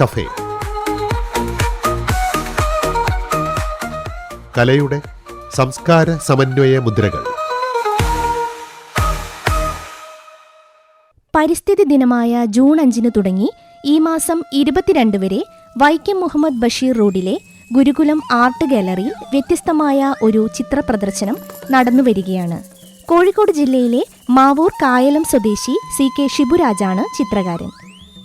Cafe. കലയുടെ സംസ്കാര സമന്വയ മുദ്രകൾ. പരിസ്ഥിതി ദിനമായ ജൂൺ അഞ്ചിന് തുടങ്ങി ഈ മാസം ഇരുപത്തിരണ്ട് വരെ വൈക്കം മുഹമ്മദ് ബഷീർ റോഡിലെ ഗുരുകുലം ആർട്ട് ഗാലറിയിൽ വ്യത്യസ്തമായ ഒരു ചിത്ര പ്രദർശനം നടന്നുവരികയാണ് കോഴിക്കോട് ജില്ലയിലെ മാവൂർ കായലം സ്വദേശി സി കെ ഷിബുരാജാണ് ചിത്രകാരൻ.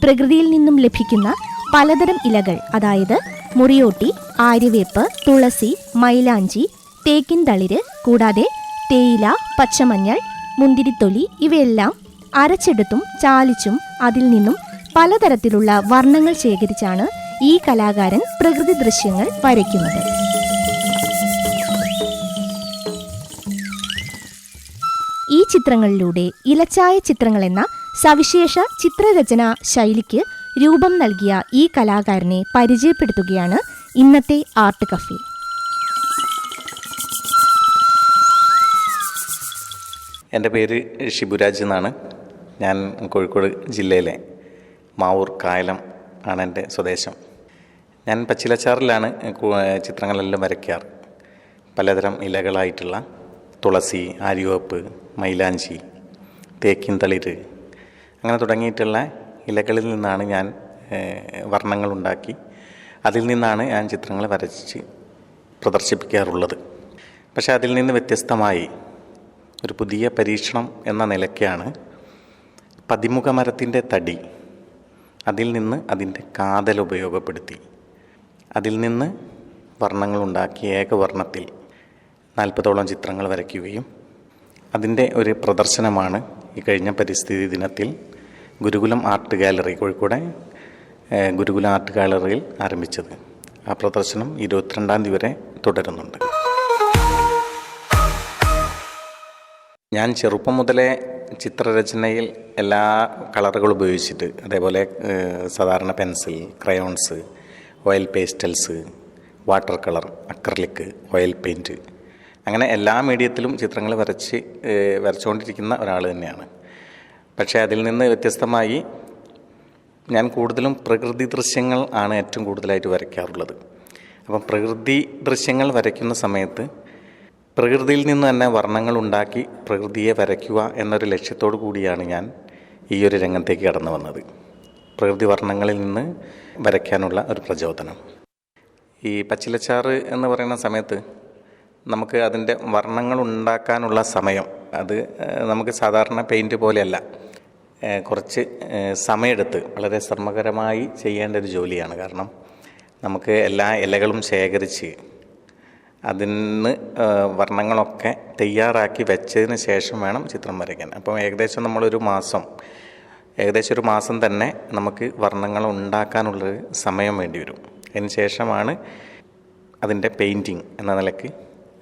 പ്രകൃതിയിൽ നിന്നും ലഭിക്കുന്ന പലതരം ഇലകൾ അതായത് മുറിയോട്ടി ആര്യവേപ്പ് തുളസി മൈലാഞ്ചി തേക്കിൻ തളിര് കൂടാതെ തേയില പച്ചമഞ്ഞൾ മുന്തിരിത്തൊലി ഇവയെല്ലാം അരച്ചെടുത്തും ചാലിച്ചും അതിൽ നിന്നും പലതരത്തിലുള്ള വർണങ്ങൾ ശേഖരിച്ചാണ് ഈ കലാകാരൻ പ്രകൃതി ദൃശ്യങ്ങൾ വരയ്ക്കുന്നത്. ഈ ചിത്രങ്ങളിലൂടെ ഇലച്ചായ ചിത്രങ്ങൾ എന്ന സവിശേഷ ചിത്രരചനാ ശൈലിക്ക് രൂപം നൽകിയ ഈ കലാകാരനെ പരിചയപ്പെടുത്തുകയാണ് ഇന്നത്തെ ആർട്ട് കഫി. എന്റെ പേര് ഷിബുരാജ് എന്നാണ്. ഞാൻ കോഴിക്കോട് ജില്ലയിലെ മാവൂർ കായലം ആണ് എന്റെ സ്വദേശം. ഞാൻ പച്ചിലച്ചാറിലാണ് ചിത്രങ്ങളെല്ലാം വരയ്ക്കാറ്. പലതരം ഇലകളായിട്ടുള്ള തുളസി ആര്യവപ്പ് മൈലാഞ്ചി തേക്കിൻ തളിര് അങ്ങനെ തുടങ്ങിയിട്ടുള്ള ഇലകളിൽ നിന്നാണ് ഞാൻ വർണങ്ങൾ ഉണ്ടാക്കി അതിൽ നിന്നാണ് ഞാൻ ചിത്രങ്ങൾ വരച്ച് പ്രദർശിപ്പിക്കാറുള്ളത്. പക്ഷേ അതിൽ നിന്ന് വ്യത്യസ്തമായി ഒരു പുതിയ പരീക്ഷണം എന്ന നിലയ്ക്കാണ് പതിമുഖ മരത്തിന്റെ തടി അതിൽ നിന്ന് അതിന്റെ കാതൽ ഉപയോഗപ്പെടുത്തി. അതിൽ നിന്ന് വർണങ്ങളുണ്ടാക്കി ഏകവർണത്തിൽ നാൽപ്പതോളം ചിത്രങ്ങൾ വരയ്ക്കുകയും അതിന്റെ ഒരു പ്രദർശനമാണ് ഈ കഴിഞ്ഞ പരിസ്ഥിതി ദിനത്തിൽ Gurukulam art gallery Kozhikode Gurukulam art ഗാലറിയിൽ ആരംഭിച്ചത്. ആ പ്രദർശനം ഇരുപത്തിരണ്ടാം തീയതി വരെ തുടരുന്നുണ്ട്. ഞാൻ ചെറുപ്പം മുതലേ ചിത്രരചനയിൽ എല്ലാ കളറുകളും ഉപയോഗിച്ചിട്ട് അതേപോലെ സാധാരണ pencil crayons oil pastels water colour acrylic oil paint അങ്ങനെ എല്ലാ മീഡിയത്തിലും ചിത്രങ്ങൾ വരച്ച് വരച്ചുകൊണ്ടിരിക്കുന്ന ഒരാൾ തന്നെയാണ്. പക്ഷേ അതിൽ നിന്ന് വ്യത്യസ്തമായി ഞാൻ കൂടുതലും പ്രകൃതി ദൃശ്യങ്ങൾ ആണ് ഏറ്റവും കൂടുതലായിട്ട് വരയ്ക്കാറുള്ളത്. അപ്പം പ്രകൃതി ദൃശ്യങ്ങൾ വരയ്ക്കുന്ന സമയത്ത് പ്രകൃതിയിൽ നിന്ന് തന്നെ വർണങ്ങൾ ഉണ്ടാക്കി പ്രകൃതിയെ വരയ്ക്കുക എന്നൊരു ലക്ഷ്യത്തോടു കൂടിയാണ് ഞാൻ ഈ ഒരു രംഗത്തേക്ക് കടന്നു വന്നത്. പ്രകൃതി വർണങ്ങളിൽ നിന്ന് വരയ്ക്കാനുള്ള ഒരു പ്രചോദനം. ഈ പച്ചിലച്ചാറ് എന്ന് പറയുന്ന സമയത്ത് നമുക്ക് അതിന്റെ വർണങ്ങൾ ഉണ്ടാക്കാനുള്ള സമയം അത് നമുക്ക് സാധാരണ പെയിന്റ് പോലെയല്ല. കുറച്ച് സമയമെടുത്ത് വളരെ ശ്രമകരമായി ചെയ്യേണ്ട ഒരു ജോലിയാണ്. കാരണം നമുക്ക് എല്ലാ ഇലകളും ശേഖരിച്ച് അതിന് വർണങ്ങളൊക്കെ തയ്യാറാക്കി വെച്ചതിന് ശേഷം വേണം ചിത്രം വരയ്ക്കാൻ. അപ്പം ഏകദേശം നമ്മളൊരു മാസം ഏകദേശം ഒരു മാസം തന്നെ നമുക്ക് വർണങ്ങൾ ഉണ്ടാക്കാനുള്ളൊരു സമയം വേണ്ടി വരും. അതിന് ശേഷമാണ് അതിന്റെ പെയിന്റിങ് എന്ന നിലയ്ക്ക്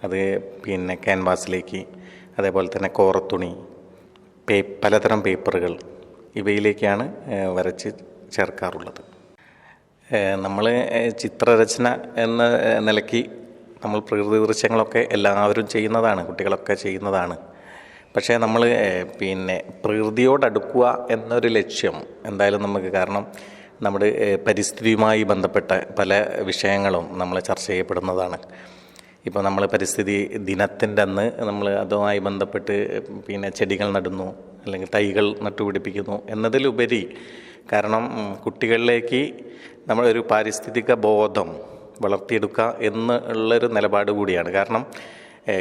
അത് പിന്നെ ക്യാൻവാസിലേക്ക് അതേപോലെ തന്നെ കോറത്തുണി പേ പലതരം പേപ്പറുകൾ ഇവയിലേക്കാണ് വരച്ച് ചേർക്കാറുള്ളത്. നമ്മൾ ചിത്രരചന എന്ന നിലയ്ക്ക് നമ്മൾ പ്രകൃതി ദൃശ്യങ്ങളൊക്കെ എല്ലാവരും ചെയ്യുന്നതാണ് കുട്ടികളൊക്കെ ചെയ്യുന്നതാണ്. പക്ഷേ നമ്മൾ പിന്നെ പ്രകൃതിയോടടുക്കുക എന്നൊരു ലക്ഷ്യം എന്തായാലും നമുക്ക് കാരണം നമ്മുടെ പരിസ്ഥിതിയുമായി ബന്ധപ്പെട്ട പല വിഷയങ്ങളും നമ്മൾ ചർച്ച ചെയ്യപ്പെടുന്നതാണ്. ഇപ്പോൾ നമ്മൾ പരിസ്ഥിതി ദിനത്തിന്റെ അന്ന് നമ്മൾ അതുമായി ബന്ധപ്പെട്ട് പിന്നെ ചെടികൾ നടുന്നു അല്ലെങ്കിൽ തൈകൾ നട്ടുപിടിപ്പിക്കുന്നു എന്നതിലുപരി കാരണം കുട്ടികളിലേക്ക് നമ്മളൊരു പാരിസ്ഥിതിക ബോധം വളർത്തിയെടുക്കുക എന്നുള്ളൊരു നിലപാട് കൂടിയാണ്. കാരണം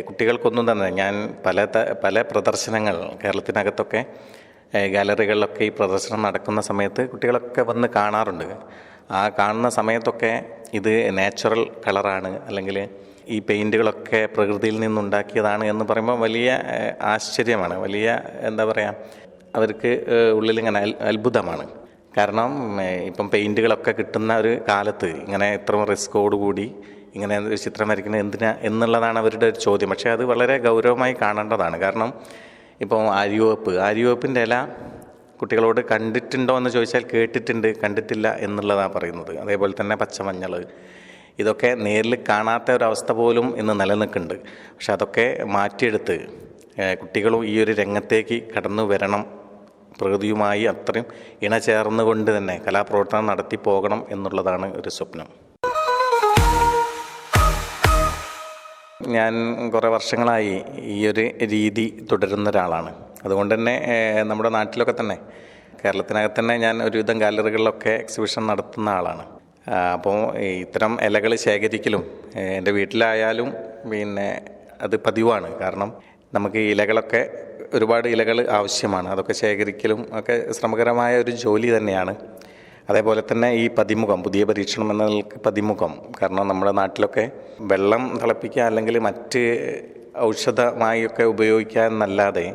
കുട്ടികൾക്കൊന്നും തന്നെ ഞാൻ പല പല പ്രദർശനങ്ങൾ കേരളത്തിനകത്തൊക്കെ ഗാലറികളിലൊക്കെ ഈ പ്രദർശനം നടക്കുന്ന സമയത്ത് കുട്ടികളൊക്കെ വന്ന് കാണാറുണ്ട്. ആ കാണുന്ന സമയത്തൊക്കെ ഇത് നാച്ചുറൽ കളറാണ് അല്ലെങ്കിൽ ഈ പെയിന്റുകളൊക്കെ പ്രകൃതിയിൽ നിന്നുണ്ടാക്കിയതാണ് എന്ന് പറയുമ്പോൾ വലിയ ആശ്ചര്യമാണ്. വലിയ എന്താ പറയുക അവർക്ക് ഉള്ളിലിങ്ങനെ അത്ഭുതമാണ്. കാരണം ഇപ്പം പെയിന്റുകളൊക്കെ കിട്ടുന്ന ഒരു കാലത്ത് ഇങ്ങനെ ഇത്ര റിസ്കോടുകൂടി ഇങ്ങനെ ഒരു ചിത്രം വരയ്ക്കുന്നത് എന്തിനാ എന്നുള്ളതാണ് അവരുടെ ഒരു ചോദ്യം. പക്ഷേ അത് വളരെ ഗൗരവമായി കാണേണ്ടതാണ്. കാരണം ഇപ്പം ആര്യവേപ്പ് ആര്യവേപ്പിന്റെ ഇല കുട്ടികളോട് കണ്ടിട്ടുണ്ടോ എന്ന് ചോദിച്ചാൽ കേട്ടിട്ടുണ്ട് കണ്ടിട്ടില്ല എന്നുള്ളതാണ് പറയുന്നത്. അതേപോലെ തന്നെ പച്ചമഞ്ഞൾ ഇതൊക്കെ നേരിൽ കാണാത്ത ഒരവസ്ഥ പോലും ഇന്ന് നിലനിൽക്കുന്നുണ്ട്. പക്ഷെ അതൊക്കെ മാറ്റിയെടുത്ത് കുട്ടികളും ഈ ഒരു രംഗത്തേക്ക് കടന്നു വരണം. പ്രകൃതിയുമായി അത്രയും ഇണചേർന്നുകൊണ്ട് തന്നെ കലാപ്രവർത്തനം നടത്തി പോകണം എന്നുള്ളതാണ് ഒരു സ്വപ്നം. ഞാൻ കുറേ വർഷങ്ങളായി ഈ ഒരു രീതി തുടരുന്ന ഒരാളാണ്. അതുകൊണ്ട് തന്നെ നമ്മുടെ നാട്ടിലൊക്കെ തന്നെ കേരളത്തിനകത്ത് തന്നെ ഞാൻ ഒരുവിധം ഗാലറികളിലൊക്കെ എക്സിബിഷൻ നടത്തുന്ന ആളാണ്. അപ്പോൾ ഇത്തരം ഇലകൾ ശേഖരിക്കലും എന്റെ വീട്ടിലായാലും പിന്നെ അത് പതിവാണ്. കാരണം നമുക്ക് ഇലകളൊക്കെ ഒരുപാട് ഇലകൾ ആവശ്യമാണ്. അതൊക്കെ ശേഖരിക്കലും ഒക്കെ ശ്രമകരമായ ഒരു ജോലി തന്നെയാണ്. അതേപോലെ തന്നെ ഈ പതിമുഖം പുതിയ പരീക്ഷണം എന്ന പതിമുഖം. കാരണം നമ്മുടെ നാട്ടിലൊക്കെ വെള്ളം തിളപ്പിക്കുക അല്ലെങ്കിൽ മറ്റ് ഔഷധമായി ഒക്കെ ഉപയോഗിക്കുക എന്നല്ലാതെ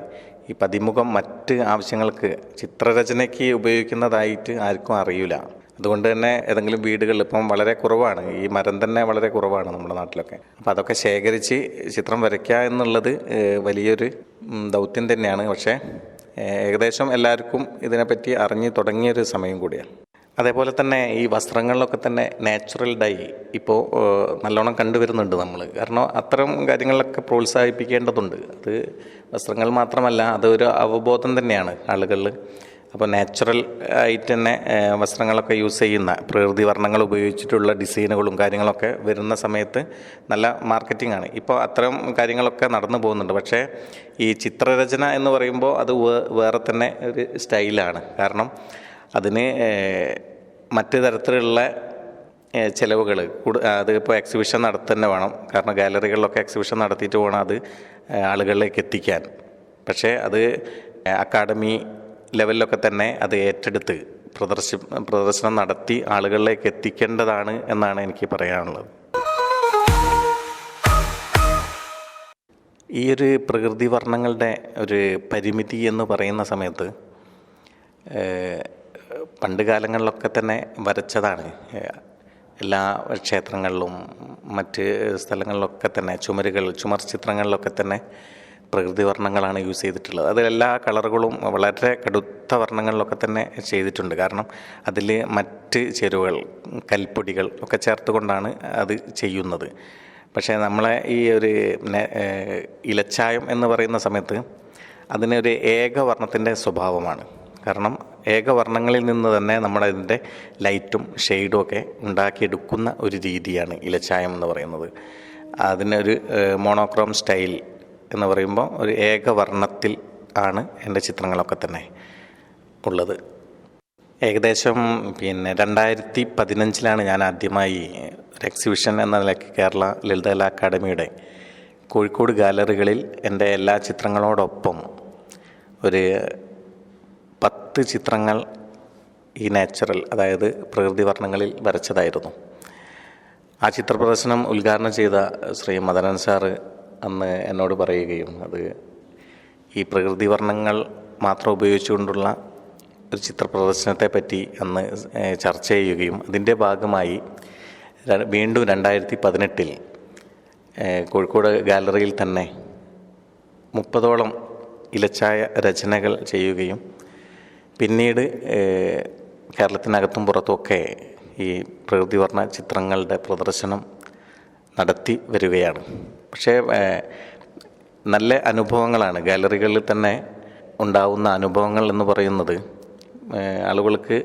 ഈ പതിമുഖം മറ്റ് ആവശ്യങ്ങൾക്ക് ചിത്രരചനയ്ക്ക് ഉപയോഗിക്കുന്നതായിട്ട് ആർക്കും അറിയില്ല. അതുകൊണ്ട് തന്നെ ഏതെങ്കിലും വീടുകളിൽ ഇപ്പം വളരെ കുറവാണ്. ഈ മരം തന്നെ വളരെ കുറവാണ് നമ്മുടെ നാട്ടിലൊക്കെ. അപ്പോൾ അതൊക്കെ ശേഖരിച്ച് ചിത്രം വരയ്ക്കുക എന്നുള്ളത് വലിയൊരു ദൗത്യം തന്നെയാണ്. പക്ഷേ ഏകദേശം എല്ലാവർക്കും ഇതിനെപ്പറ്റി അറിഞ്ഞു തുടങ്ങിയൊരു സമയം കൂടിയാണ്. അതേപോലെ തന്നെ ഈ വസ്ത്രങ്ങളിലൊക്കെ തന്നെ നാച്ചുറൽ ഡൈ ഇപ്പോൾ നല്ലോണം കണ്ടുവരുന്നുണ്ട് നമ്മൾ കാരണം അത്തരം കാര്യങ്ങളിലൊക്കെ പ്രോത്സാഹിപ്പിക്കേണ്ടതുണ്ട്. അത് വസ്ത്രങ്ങൾ മാത്രമല്ല അതൊരു അവബോധം തന്നെയാണ് ആളുകളിൽ അപ്പോൾ നാച്ചുറൽ ആയിട്ട് തന്നെ വസ്ത്രങ്ങളൊക്കെ യൂസ് ചെയ്യുന്ന പ്രകൃതി വർണങ്ങൾ ഉപയോഗിച്ചിട്ടുള്ള ഡിസൈനുകളും കാര്യങ്ങളൊക്കെ വരുന്ന സമയത്ത് നല്ല മാർക്കറ്റിംഗ് ആണ്. ഇപ്പോൾ അത്തരം കാര്യങ്ങളൊക്കെ നടന്നു പോകുന്നുണ്ട്. പക്ഷേ ഈ ചിത്രരചന എന്ന് പറയുമ്പോൾ അത് വേറെ തന്നെ ഒരു സ്റ്റൈലാണ് കാരണം അതിന് മറ്റു തരത്തിലുള്ള ചിലവുകൾ അത് അതിപ്പോൾ എക്സിബിഷൻ നടത്തന്നെ വേണം. കാരണം ഗാലറികളിലൊക്കെ എക്സിബിഷൻ നടത്തിയിട്ട് വേണം അത് ആളുകളിലേക്ക് എത്തിക്കാൻ. പക്ഷേ അത് അക്കാഡമി ലെവലിലൊക്കെ തന്നെ അത് ഏറ്റെടുത്ത് പ്രദർശി പ്രദർശനം നടത്തി ആളുകളിലേക്ക് എത്തിക്കേണ്ടതാണ് എന്നാണ് എനിക്ക് പറയാനുള്ളത്. ഈ ഒരു പ്രകൃതി വർണങ്ങളുടെ ഒരു പരിമിതി എന്ന് പറയുന്ന സമയത്ത് പണ്ട് കാലങ്ങളിലൊക്കെ തന്നെ വരച്ചതാണ്. എല്ലാ ക്ഷേത്രങ്ങളിലും മറ്റ് സ്ഥലങ്ങളിലൊക്കെ തന്നെ ചുമരുകൾ ചുമർ ചിത്രങ്ങളിലൊക്കെ തന്നെ പ്രകൃതി വർണങ്ങളാണ് യൂസ് ചെയ്തിട്ടുള്ളത്. അതിലെല്ലാ കളറുകളും വളരെ കടുത്ത വർണങ്ങളിലൊക്കെ തന്നെ ചെയ്തിട്ടുണ്ട്. കാരണം അതിൽ മറ്റ് ചേരുവകൾ കൽപ്പൊടികൾ ഒക്കെ ചേർത്തുകൊണ്ടാണ് അത് ചെയ്യുന്നത്. പക്ഷേ നമ്മളെ ഈ ഒരു ഇലച്ചായം എന്ന് പറയുന്ന സമയത്ത് അതിനൊരു ഏകവർണത്തിന്റെ സ്വഭാവമാണ്. കാരണം ഏകവർണങ്ങളിൽ നിന്ന് തന്നെ നമ്മളതിന്റെ ലൈറ്റും ഷെയ്ഡും ഒക്കെ ഉണ്ടാക്കിയെടുക്കുന്ന ഒരു രീതിയാണ് ഇലച്ചായം എന്ന് പറയുന്നത്. അതിനൊരു മോണോക്രോം സ്റ്റൈൽ എന്ന് പറയുമ്പോൾ ഒരു ഏകവർണത്തിൽ ആണ് എന്റെ ചിത്രങ്ങളൊക്കെ തന്നെ ഉള്ളത്. ഏകദേശം പിന്നെ രണ്ടായിരത്തി പതിനഞ്ചിലാണ് ഞാൻ ആദ്യമായി ഒരു എക്സിബിഷൻ എന്ന നിലയ്ക്ക് കേരള ലളിതകലാ അക്കാദമിയുടെ കോഴിക്കോട് ഗാലറികളിൽ എന്റെ എല്ലാ ചിത്രങ്ങളോടൊപ്പം ഒരു പത്ത് ചിത്രങ്ങൾ ഈ നാച്ചുറൽ അതായത് പ്രകൃതി വർണങ്ങളിൽ വരച്ചതായിരുന്നു. ആ ചിത്ര പ്രദർശനം ഉദ്ഘാടനം ചെയ്ത ശ്രീ മദനൻ സാറ് അന്ന് എന്നോട് പറയുകയും അത് ഈ പ്രകൃതി വർണങ്ങൾ മാത്രം ഉപയോഗിച്ചുകൊണ്ടുള്ള ഒരു ചിത്ര പ്രദർശനത്തെ പറ്റി അന്ന് ചർച്ച ചെയ്യുകയും അതിന്റെ ഭാഗമായി വീണ്ടും രണ്ടായിരത്തി പതിനെട്ടിൽ കോഴിക്കോട് ഗാലറിയിൽ തന്നെ മുപ്പതോളം ഇലച്ചായ രചനകൾ ചെയ്യുകയും പിന്നീട് കേരളത്തിനകത്തും പുറത്തുമൊക്കെ ഈ പ്രകൃതി വർണ ചിത്രങ്ങളുടെ പ്രദർശനം നടത്തി വരികയാണ്. പക്ഷേ നല്ല അനുഭവങ്ങളാണ്. ഗാലറികളിൽ തന്നെ ഉണ്ടാവുന്ന അനുഭവങ്ങൾ എന്ന് പറയുന്നത് ആളുകൾക്ക്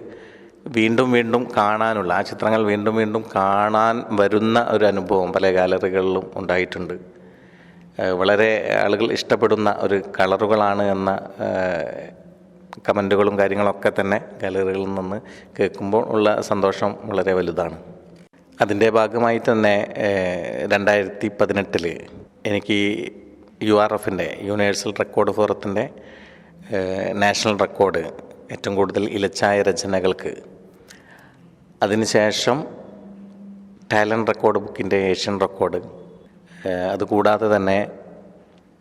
വീണ്ടും വീണ്ടും കാണാനുള്ള ആ ചിത്രങ്ങൾ വീണ്ടും വീണ്ടും കാണാൻ വരുന്ന ഒരു അനുഭവം പല ഗാലറികളിലും ഉണ്ടായിട്ടുണ്ട്. വളരെ ആളുകൾ ഇഷ്ടപ്പെടുന്ന ഒരു കളറുകളാണ് എന്ന കമന്റുകളും കാര്യങ്ങളൊക്കെ തന്നെ ഗാലറികളിൽ നിന്ന് കേൾക്കുമ്പോൾ ഉള്ള സന്തോഷം വളരെ വലുതാണ്. അതിന്റെ ഭാഗമായി തന്നെ രണ്ടായിരത്തി പതിനെട്ടിൽ എനിക്ക് യു ആർ എഫിന്റെ യൂണിവേഴ്സൽ റെക്കോർഡ് ഫോറത്തിന്റെ നാഷണൽ റെക്കോർഡ് ഏറ്റവും കൂടുതൽ ഇലച്ചായ രചനകൾക്ക്. അതിനുശേഷം ടാലന്റ് റെക്കോർഡ് ബുക്കിന്റെ ഏഷ്യൻ റെക്കോർഡ്. അതുകൂടാതെ തന്നെ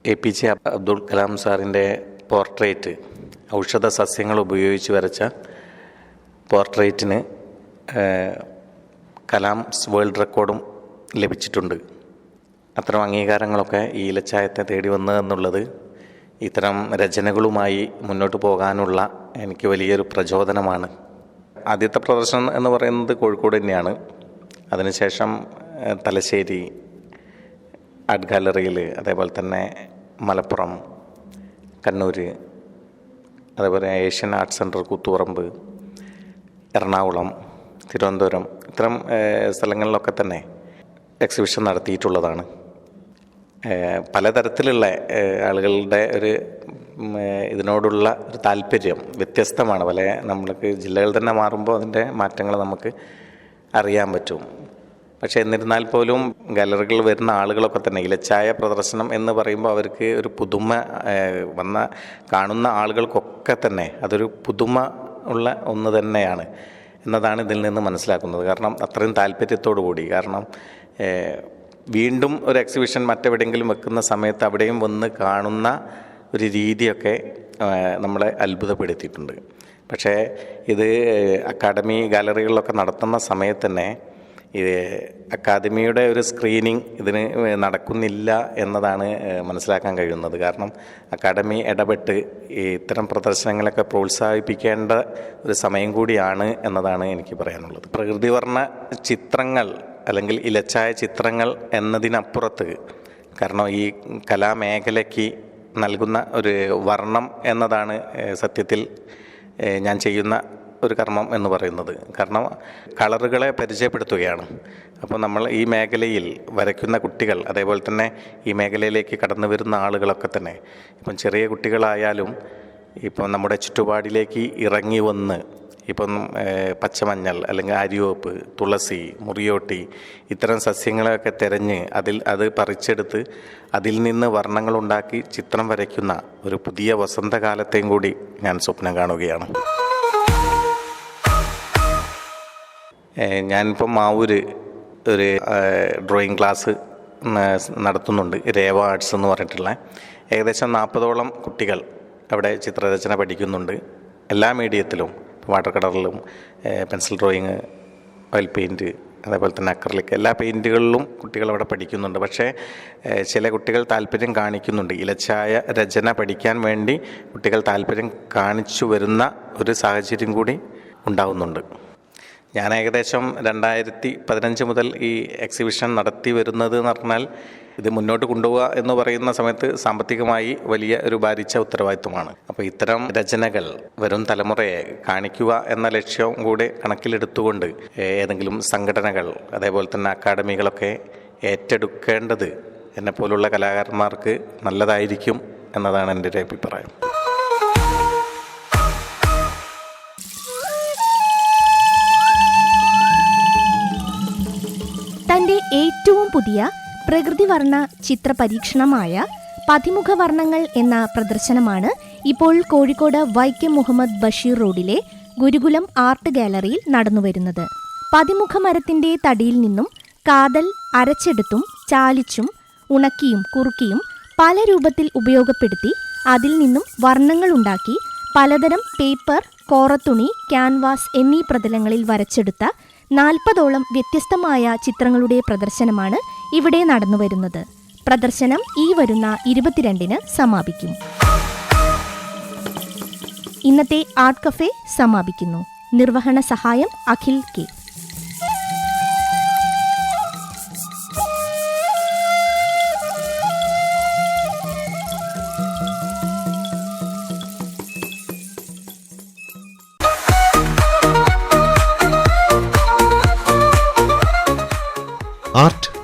A P J Abdul Kalam സാറിന്റെ പോർട്രേറ്റ് ഔഷധ സസ്യങ്ങൾ ഉപയോഗിച്ച് വരച്ച പോർട്രേറ്റിന് കലാംസ് വേൾഡ് റെക്കോർഡും ലഭിച്ചിട്ടുണ്ട്. അത്തരം അംഗീകാരങ്ങളൊക്കെ ഈ ഇലച്ചായത്തെ തേടി വന്നു എന്നുള്ളത് ഇത്തരം രചനകളുമായി മുന്നോട്ട് പോകാനുള്ള എനിക്ക് വലിയൊരു പ്രചോദനമാണ്. ആദ്യത്തെ പ്രദർശനം എന്ന് പറയുന്നത് കോഴിക്കോട് തന്നെയാണ്. അതിനുശേഷം തലശ്ശേരി ആർട്ട് ഗാലറിയിൽ അതേപോലെ തന്നെ മലപ്പുറം കണ്ണൂർ അതേപോലെ Asian arts centre Kuthuparamba Ernakulam Thiruvananthapuram ഇത്തരം സ്ഥലങ്ങളിലൊക്കെ തന്നെ എക്സിബിഷൻ നടത്തിയിട്ടുള്ളതാണ്. പലതരത്തിലുള്ള ആളുകളുടെ ഒരു ഇതിനോടുള്ള ഒരു താല്പര്യം വ്യത്യസ്തമാണ്. പല നമ്മൾക്ക് ജില്ലകൾ തന്നെ മാറുമ്പോൾ അതിന്റെ മാറ്റങ്ങൾ നമുക്ക് അറിയാൻ പറ്റും. പക്ഷേ എന്നിരുന്നാൽ പോലും ഗാലറികളിൽ വരുന്ന ആളുകളൊക്കെ തന്നെ ഇലച്ചായ പ്രദർശനം എന്ന് പറയുമ്പോൾ അവർക്ക് ഒരു പുതുമ വന്ന കാണുന്ന ആളുകൾക്കൊക്കെ തന്നെ അതൊരു പുതുമ ഉള്ള ഒന്ന് തന്നെയാണ് എന്നതാണ് ഇതിൽ നിന്ന് മനസ്സിലാക്കുന്നത്. കാരണം അത്രയും താല്പര്യത്തോടു കൂടി. കാരണം വീണ്ടും ഒരു എക്സിബിഷൻ മറ്റെവിടെയെങ്കിലും വെക്കുന്ന സമയത്ത് അവിടെയും വന്ന് കാണുന്ന ഒരു രീതിയൊക്കെ നമ്മളെ അത്ഭുതപ്പെടുത്തിയിട്ടുണ്ട്. പക്ഷേ ഇത് അക്കാഡമി ഗാലറികളിലൊക്കെ നടത്തുന്ന സമയത്ത് തന്നെ ഇത് അക്കാദമിയുടെ ഒരു സ്ക്രീനിങ് ഇതിന് നടക്കുന്നില്ല എന്നതാണ് മനസ്സിലാക്കാൻ കഴിയുന്നത്. കാരണം അക്കാദമി ഇടപെട്ട് ഇത്തരം പ്രദർശനങ്ങളൊക്കെ പ്രോത്സാഹിപ്പിക്കേണ്ട ഒരു സമയം കൂടിയാണ് എന്നതാണ് എനിക്ക് പറയാനുള്ളത്. പ്രകൃതിവർണ ചിത്രങ്ങൾ അല്ലെങ്കിൽ ഇലച്ചായ ചിത്രങ്ങൾ എന്നതിനപ്പുറത്ത് കാരണം ഈ കലാമേഖലയ്ക്ക് നൽകുന്ന ഒരു വർണം എന്നതാണ് സത്യത്തിൽ ഞാൻ ചെയ്യുന്ന ഒരു കർമ്മം എന്ന് പറയുന്നത്. കാരണം കളറുകളെ പരിചയപ്പെടുത്തുകയാണ്. അപ്പോൾ നമ്മൾ ഈ മേഖലയിൽ വരയ്ക്കുന്ന കുട്ടികൾ അതേപോലെ തന്നെ ഈ മേഖലയിലേക്ക് കടന്നു വരുന്ന ആളുകളൊക്കെ തന്നെ ഇപ്പം ചെറിയ കുട്ടികളായാലും ഇപ്പം നമ്മുടെ ചുറ്റുപാടിലേക്ക് ഇറങ്ങി വന്ന് ഇപ്പം പച്ചമഞ്ഞൾ അല്ലെങ്കിൽ അരിവേപ്പ് തുളസി മുറിയോട്ടി ഇത്തരം സസ്യങ്ങളെയൊക്കെ തിരഞ്ഞ് അതിൽ അത് പറിച്ചെടുത്ത് അതിൽ നിന്ന് വർണങ്ങളുണ്ടാക്കി ചിത്രം വരയ്ക്കുന്ന ഒരു പുതിയ വസന്തകാലത്തെയും കൂടി ഞാൻ സ്വപ്നം കാണുകയാണ്. ഏഹ് ഞാനിപ്പം മാവൂര് ഒരു ഡ്രോയിങ് ക്ലാസ് നടത്തുന്നുണ്ട്. രേവ ആർട്സ് എന്ന് പറഞ്ഞിട്ടുള്ള. ഏകദേശം നാൽപ്പതോളം കുട്ടികൾ അവിടെ ചിത്രരചന പഠിക്കുന്നുണ്ട്. എല്ലാ മീഡിയത്തിലും വാട്ടർ കളറിലും പെൻസിൽ ഡ്രോയിങ് ഓയിൽ പെയിന്റ് അതേപോലെ തന്നെ അക്രലിക് എല്ലാ പെയിന്റുകളിലും കുട്ടികൾ അവിടെ പഠിക്കുന്നുണ്ട്. പക്ഷേ ചില കുട്ടികൾ താല്പര്യം കാണിക്കുന്നുണ്ട്. ഇലച്ചായ രചന പഠിക്കാൻ വേണ്ടി കുട്ടികൾ താല്പര്യം കാണിച്ചു വരുന്ന ഒരു സാഹചര്യം കൂടി ഉണ്ടാവുന്നുണ്ട്. ഞാൻ ഏകദേശം രണ്ടായിരത്തി പതിനഞ്ച് മുതൽ ഈ എക്സിബിഷൻ നടത്തി വരുന്നത് എന്ന് പറഞ്ഞാൽ ഇത് മുന്നോട്ട് കൊണ്ടുപോവുക എന്ന് പറയുന്ന സമയത്ത് സാമ്പത്തികമായി വലിയ ഒരു ഭാരിച്ച ഉത്തരവാദിത്വമാണ്. അപ്പോൾ ഇത്തരം രചനകൾ വരും തലമുറയെ കാണിക്കുക എന്ന ലക്ഷ്യവും കൂടെ കണക്കിലെടുത്തുകൊണ്ട് ഏതെങ്കിലും സംഘടനകൾ അതേപോലെ തന്നെ അക്കാഡമികളൊക്കെ ഏറ്റെടുക്കേണ്ടത് എന്നെപ്പോലുള്ള കലാകാരന്മാർക്ക് നല്ലതായിരിക്കും എന്നതാണ് എന്റെ ഒരു അഭിപ്രായം. പുതിയ പ്രകൃതിവർണ ചിത്ര പരീക്ഷണമായ പതിമുഖ വർണങ്ങൾ എന്ന പ്രദർശനമാണ് ഇപ്പോൾ കോഴിക്കോട് വൈക്കം മുഹമ്മദ് ബഷീർ റോഡിലെ ഗുരുകുലം ആർട്ട് ഗാലറിയിൽ നടന്നുവരുന്നത്. പതിമുഖ മരത്തിന്റെ തടിയിൽ നിന്നും കാതൽ അരച്ചെടുത്തും ചാലിച്ചും ഉണക്കിയും കുറുക്കിയും പല രൂപത്തിൽ ഉപയോഗപ്പെടുത്തി അതിൽ നിന്നും വർണങ്ങൾ ഉണ്ടാക്കി പലതരം പേപ്പർ കോറത്തുണി ക്യാൻവാസ് എന്നീ പ്രതലങ്ങളിൽ വരച്ചെടുത്ത നാൽപ്പതോളം വ്യത്യസ്തമായ ചിത്രങ്ങളുടെ പ്രദർശനമാണ് ഇവിടെ നടന്നു വരുന്നത്. പ്രദർശനം ഈ വരുന്ന ഇരുപത്തിരണ്ടിന് സമാപിക്കും. ഇന്നത്തെ ആർട്ട് കഫേ സമാപിക്കുന്നു. നിർവഹണ സഹായം അഖിൽ കെ.